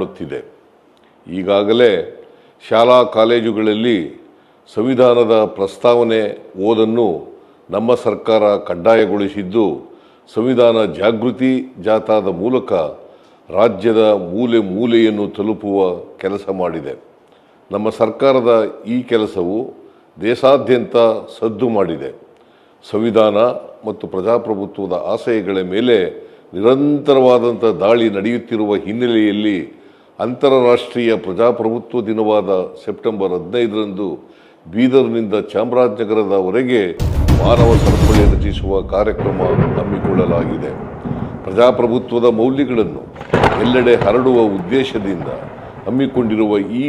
ಮಾಡುತ್ತಿದೆ ಈಗಾಗಲೇ ಶಾಲಾ ಕಾಲೇಜುಗಳಲ್ಲಿ ಸಂವಿಧಾನದ ಪ್ರಸ್ತಾವನೆ ಓದನ್ನು ನಮ್ಮ ಸರ್ಕಾರ ಕಡ್ಡಾಯಗೊಳಿಸಿದ್ದು, ಸಂವಿಧಾನ ಜಾಗೃತಿ ಜಾಥಾದ ಮೂಲಕ ರಾಜ್ಯದ ಮೂಲೆ ಮೂಲೆಯನ್ನು ತಲುಪುವ ಕೆಲಸ ಮಾಡಿದೆ. ನಮ್ಮ ಸರ್ಕಾರದ ಈ ಕೆಲಸವು ದೇಶಾದ್ಯಂತ ಸದ್ದು ಮಾಡಿದೆ. ಸಂವಿಧಾನ ಮತ್ತು ಪ್ರಜಾಪ್ರಭುತ್ವದ ಆಶಯಗಳ ಮೇಲೆ ನಿರಂತರವಾದಂಥ ದಾಳಿ ನಡೆಯುತ್ತಿರುವ ಹಿನ್ನೆಲೆಯಲ್ಲಿ ಅಂತಾರಾಷ್ಟ್ರೀಯ ಪ್ರಜಾಪ್ರಭುತ್ವ ದಿನವಾದ ಸೆಪ್ಟೆಂಬರ್ ಹದಿನೈದರಂದು ಬೀದರ್ನಿಂದ ಚಾಮರಾಜನಗರದವರೆಗೆ ಮಾನವ ಸರಪಳಿ ರಚಿಸುವ ಕಾರ್ಯಕ್ರಮ ಹಮ್ಮಿಕೊಳ್ಳಲಾಗಿದೆ. ಪ್ರಜಾಪ್ರಭುತ್ವದ ಮೌಲ್ಯಗಳನ್ನು ಎಲ್ಲೆಡೆ ಹರಡುವ ಉದ್ದೇಶದಿಂದ ಹಮ್ಮಿಕೊಂಡಿರುವ ಈ